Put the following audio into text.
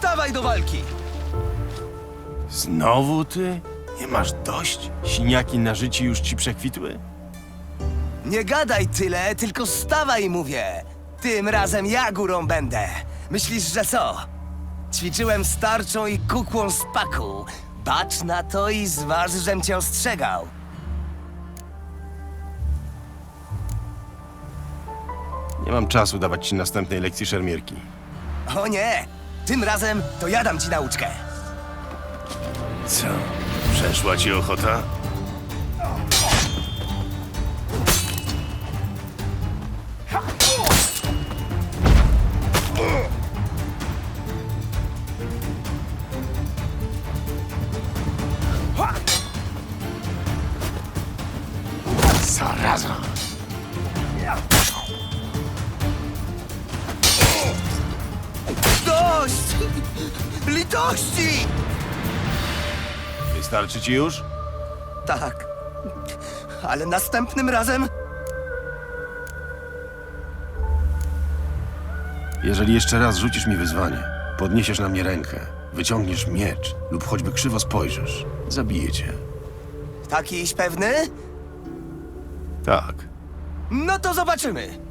stawaj do walki! Znowu ty? Nie masz dość? Siniaki na życie już ci przekwitły? Nie gadaj tyle, tylko stawaj, mówię. Tym razem ja górą będę. Myślisz, że co? Ćwiczyłem z tarczą i kukłą z paku. Bacz na to i zważ, żem cię ostrzegał. Nie mam czasu dawać ci następnej lekcji szermierki. O nie! Tym razem to ja dam ci nauczkę. Co? Przeszła ci ochota? Zaraza! Litości! Wystarczy ci już? Tak. Ale następnym razem Jeżeli jeszcze raz rzucisz mi wyzwanie, podniesiesz na mnie rękę, wyciągniesz miecz lub choćby krzywo spojrzysz, zabiję cię. takiś pewny? Tak. No to zobaczymy.